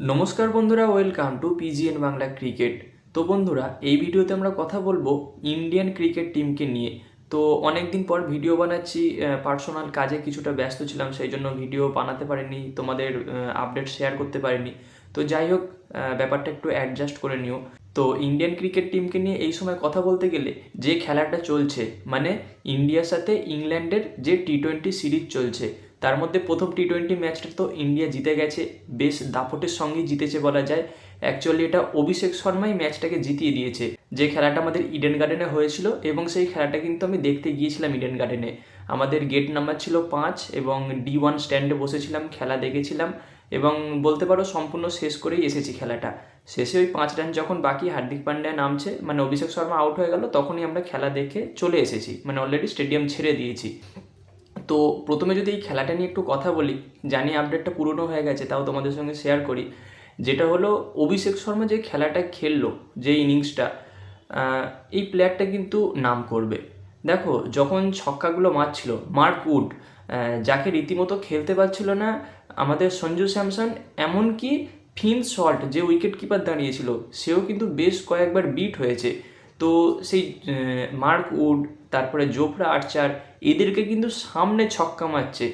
নমস্কার বন্ধুরা welcome to PGN Bangla cricket তো বন্ধুরা, এই ভিডিওতে আমরা কথা বলব ইন্ডিয়ান ক্রিকেট টিমকে নিয়ে। তো অনেক দিন পর ভিডিও বানাচ্ছি পার্সোনাল কাজে কিছুটা ব্যস্ত ছিলাম, সেই জন্য ভিডিও বানাতে পারিনি, তোমাদের আপডেট শেয়ার করতে পারিনি। তো যাই হোক ব্যাপারটা একটু অ্যাডজাস্ট করে নিও। তো ইন্ডিয়ান ক্রিকেট টিমকে নিয়ে এই সময় কথা বলতে গেলে যে খেলাটা চলছে মানে ইন্ডিয়ার সাথে ইংল্যান্ডের যে টি টোয়েন্টি সিরিজ চলছে তার মধ্যে প্রথম টি টোয়েন্টি ম্যাচটা তো ইন্ডিয়া জিতে গেছে। বেশ দাপটের সঙ্গেই জিতেছে বলা যায়। অ্যাকচুয়ালি এটা অভিষেক শর্মাই ম্যাচটাকে জিতিয়ে দিয়েছে। যে খেলাটা আমাদের ইডেন গার্ডেনে হয়েছিল এবং সেই খেলাটা কিন্তু আমি দেখতে গিয়েছিলাম ইডেন গার্ডেনে আমাদের গেট নাম্বার ছিল পাঁচ এবং ডি ওয়ান স্ট্যান্ডে বসেছিলাম, খেলা দেখেছিলাম এবং বলতে পারো সম্পূর্ণ শেষ করেই এসেছি খেলাটা। শেষে ওই পাঁচ রান যখন বাকি হার্দিক পান্ডিয়া নামছে মানে অভিষেক শর্মা আউট হয়ে গেল, তখনই আমরা খেলা দেখে চলে এসেছি। মানে অলরেডি স্টেডিয়াম ছেড়ে দিয়েছি। তো প্রথমে যদি এই খেলাটা নিয়ে একটু কথা বলি জানি আপডেটটা পুরনো হয়ে গেছে, তাও তোমাদের সঙ্গে শেয়ার করি। যেটা হলো, অভিষেক শর্মা যে খেলাটা খেললো, যে ইনিংসটা এই প্লেয়ারটা কিন্তু নাম করবে। দেখো, যখন ছক্কাগুলো মারছিল, মার্ক উড যাকে রীতিমতো খেলতে পারছিল না, আমাদের সঞ্জু স্যামসন, এমনকি ফিন শল্ট যে উইকেট কিপার দাঁড়িয়েছিল, সেও কিন্তু বেশ কয়েকবার বিট হয়েছে। তো সেই মার্ক উড, তারপরে জোফরা আর্চার, এদেরকে কিন্তু সামনে ছক্কা মারছে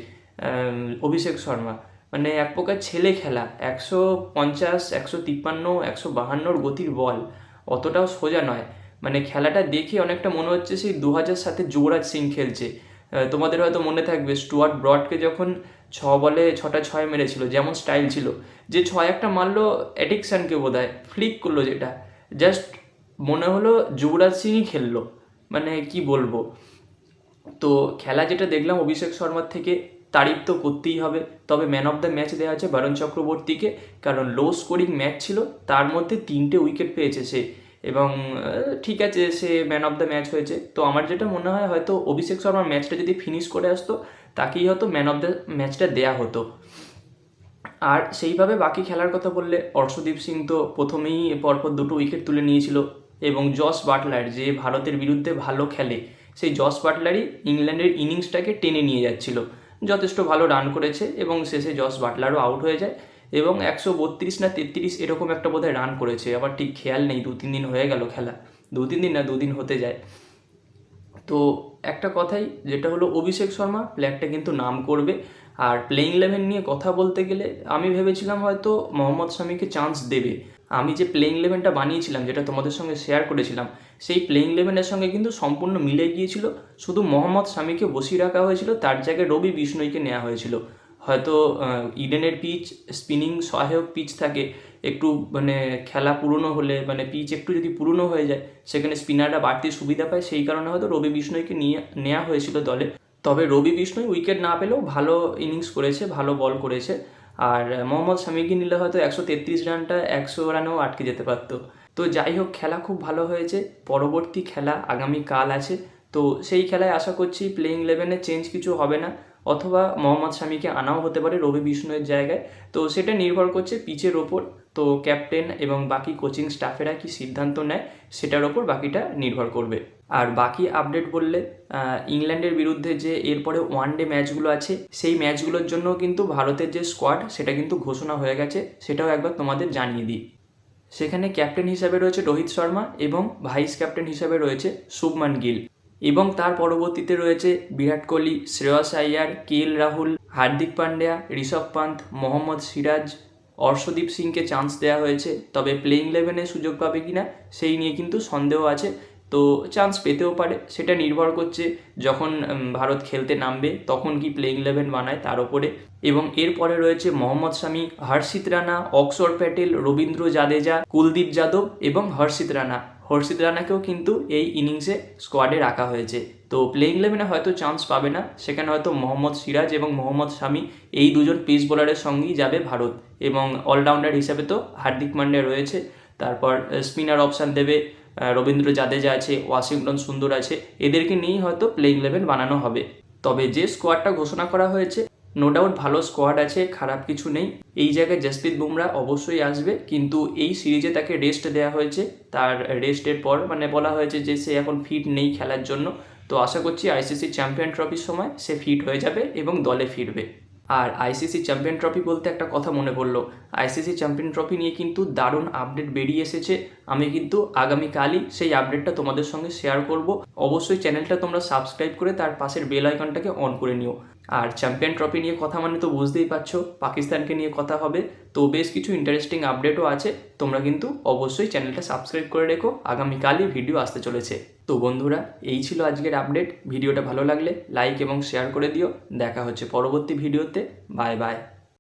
অভিষেক শর্মা। মানে এক প্রকার ছেলে খেলা, একশো পঞ্চাশ, একশো তিপ্পান্ন, একশো বাহান্নর গতির বল, অতটাও সোজা নয়। মানে খেলাটা দেখে অনেকটা মনে হচ্ছে সেই দু হাজার সাথে যুবরাজ সিং খেলছে। তোমাদের হয়তো মনে থাকবে, স্টুয়ার্ট ব্রডকে যখন ছ বলে ছটা ছয় মেরেছিল, যেমন স্টাইল ছিল, যে ছয় একটা মারলো অ্যাডিকশানকে বোধ হয় ফ্লিক করল যেটা, জাস্ট মনে হলো যুবরাজ সিংই খেললো। মানে কি বলব? তো খেলা যেটা দেখলাম অভিষেক শর্মার থেকে, তারিফ তো করতেই হবে। তবে ম্যান অফ দ্য ম্যাচ দেওয়া আছে বরুণ চক্রবর্তীকে। কারণ লো স্কোরিং ম্যাচ ছিল, তার মধ্যে তিনটে উইকেট পেয়েছে সে। এবং ঠিক আছে, সে ম্যান অফ দ্য ম্যাচ হয়েছে। তো আমার যেটা মনে হয়, হয়তো অভিষেক শর্মার ম্যাচটা যদি ফিনিশ করে আসতো, তাকেই হয়তো ম্যান অফ দ্য ম্যাচটা দেয়া হতো। আর সেইভাবে বাকি খেলার কথা বললে অর্শদীপ সিং তো প্রথমেই পরপর দুটো উইকেট তুলে নিয়েছিল। এবং জস বাটলার যে ভারতের বিরুদ্ধে ভালো খেলে, সেই জস বাটলারই ইংল্যান্ডের ইনিংসটাকে টেনে নিয়ে যাচ্ছিল। যথেষ্ট ভালো রান করেছে এবং শেষে জস বাটলারও আউট হয়ে যায় এবং একশো বত্রিশ না তেত্রিশ এরকম একটা বোধহয় রান করেছে। আবার ঠিক খেয়াল নেই দু তিন দিন হয়ে গেল খেলা। দু তিন দিন না, দুদিন হতে যায়। তো একটা কথাই, যেটা হলো অভিষেক শর্মা, প্লেয়ারটা কিন্তু নাম করবে। আর প্লেইং ইলেভেন নিয়ে কথা বলতে গেলে আমি ভেবেছিলাম হয়তো মোহাম্মদ শামিকে চান্স দেবে। আমি যে প্লেইং ইলেভেনটা বানিয়েছিলাম, যেটা তোমাদের সঙ্গে শেয়ার করেছিলাম, সেই প্লেইং ইলেভেনের সঙ্গে কিন্তু সম্পূর্ণ মিলে গিয়েছিল। শুধু মোহাম্মদ শামিকে বসিয়ে রাখা হয়েছিল, তার জায়গায় রবি বিষ্ণইকে নেওয়া হয়েছিল। হয়তো ইডেনের পিচ স্পিনিং সহায়ক পিচ থাকে, একটু মানে খেলা পুরনো হলে মানে পিচ একটু যদি পুরনো হয়ে যায়, সেখানে স্পিনাররা বাড়তি সুবিধা পায়, সেই কারণে হয়তো রবি বিষ্ণইকে নিয়ে নেওয়া হয়েছিল দলে। তবে রবি বিষ্ণই উইকেট না পেলেও ভালো ইনিংস করেছে, ভালো বল করেছে। আর মোহাম্মদ শামিকে নিলে হয়তো একশো তেত্রিশ রানটা একশো রানেও আটকে যেতে পারতো। তো যাই হোক, খেলা খুব ভালো হয়েছে। পরবর্তী খেলা আগামী কাল আছে। তো সেই খেলায় আশা করছি প্লেইং ইলেভেনে চেঞ্জ কিছু হবে না, অথবা মোহাম্মদ শামিকে আনাও হতে পারে রবি বিষ্ণুয়ের জায়গায়। তো সেটা নির্ভর করছে পিচের ওপর। তো ক্যাপ্টেন এবং বাকি কোচিং স্টাফেরা কি সিদ্ধান্ত নেয়? সেটার ওপর বাকিটা নির্ভর করবে। আর বাকি আপডেট বললে ইংল্যান্ডের বিরুদ্ধে যে এরপরে ওয়ান ডে ম্যাচগুলো আছে, সেই ম্যাচগুলোর জন্য কিন্তু ভারতের যে স্কোয়াড সেটা কিন্তু ঘোষণা হয়ে গেছে। সেটাও একবার তোমাদের জানিয়ে দিই। সেখানে ক্যাপ্টেন হিসাবে রয়েছে রোহিত শর্মা এবং ভাইস ক্যাপ্টেন হিসাবে রয়েছে শুভমান গিল। এবং তার পরবর্তীতে রয়েছে বিরাট কোহলি, শ্রেয়স আইয়ার কে এল রাহুল, হার্দিক পান্ডিয়া, ঋষভ পান্ত মোহাম্মদ সিরাজ অর্শদীপ সিংকে চান্স দেওয়া হয়েছে, তবে প্লেইং ইলেভেনে সুযোগ পাবে কিনা, সেই নিয়ে কিন্তু সন্দেহ আছে। তো চান্স পেতেও পারে। সেটা নির্ভর করছে যখন ভারত খেলতে নামবে, তখন কি প্লেইং ইলেভেন বানায় তার ওপরে। এবং এরপরে রয়েছে মোহাম্মদ শামি, হর্ষিত রানা, অক্সর প্যাটেল, রবীন্দ্র জাদেজা, কুলদীপ যাদব এবং হর্ষিত রানা। হর্ষিত রানাকেও কিন্তু এই ইনিংসে স্কোয়াডে রাখা হয়েছে। তো প্লেইং ইলেভেনে হয়তো চান্স পাবে না। সেখানে হয়তো মোহাম্মদ সিরাজ এবং মোহাম্মদ শামি এই দুজন পেস বোলারের সঙ্গেই যাবে ভারত। এবং অলরাউন্ডার হিসাবে তো হার্দিক পান্ডিয়া রয়েছে। তারপর স্পিনার অপশান দেবে রবীন্দ্র জাদেজা আছে, ওয়াশিংটন সুন্দর আছে, এদেরকে নিয়েই হয়তো প্লেইং ইলেভেন বানানো হবে। তবে যে স্কোয়াডটা ঘোষণা করা হয়েছে নো ডাউট ভালো স্কোয়াড আছে, খারাপ কিছু নেই। এই জায়গায় জসপ্রীত বুমরা অবশ্যই আসবে, কিন্তু এই সিরিজে তাকে রেস্ট দেওয়া হয়েছে। তার রেস্টের পর মানে বলা হয়েছে যে সে এখন ফিট নেই খেলার জন্য। তো আশা করছি আইসিসি চ্যাম্পিয়ন ট্রফির সময় সে ফিট হয়ে যাবে এবং দলে ফিরবে। আর আইসিসি চ্যাম্পিয়ন ট্রফি বলতে একটা কথা মনে পড়ল। আইসিসি চ্যাম্পিয়ন ট্রফি নিয়ে কিন্তু দারুণ আপডেট বেরিয়ে এসেছে। আমি কিন্তু আগামীকালই সেই আপডেটটা তোমাদের সঙ্গে শেয়ার করব। অবশ্যই চ্যানেলটা তোমরা সাবস্ক্রাইব করে তার পাশের বেল আইকনটাকে অন করে নিও। আর চ্যাম্পিয়ন ট্রফি নিয়ে কথা মানে তো বুঝতেই পারছ, পাকিস্তানকে নিয়ে কথা হবে। তো বেশ কিছু ইন্টারেস্টিং আপডেটও আছে, তোমরা কিন্তু অবশ্যই চ্যানেলটা সাবস্ক্রাইব করে রেখো। আগামীকালই ভিডিও আসতে চলেছে। তো বন্ধুরা, এই ছিল আজকের আপডেট ভিডিওটা ভালো লাগলে লাইক এবং শেয়ার করে দিও। দেখা হচ্ছে পরবর্তী ভিডিওতে বাই বাই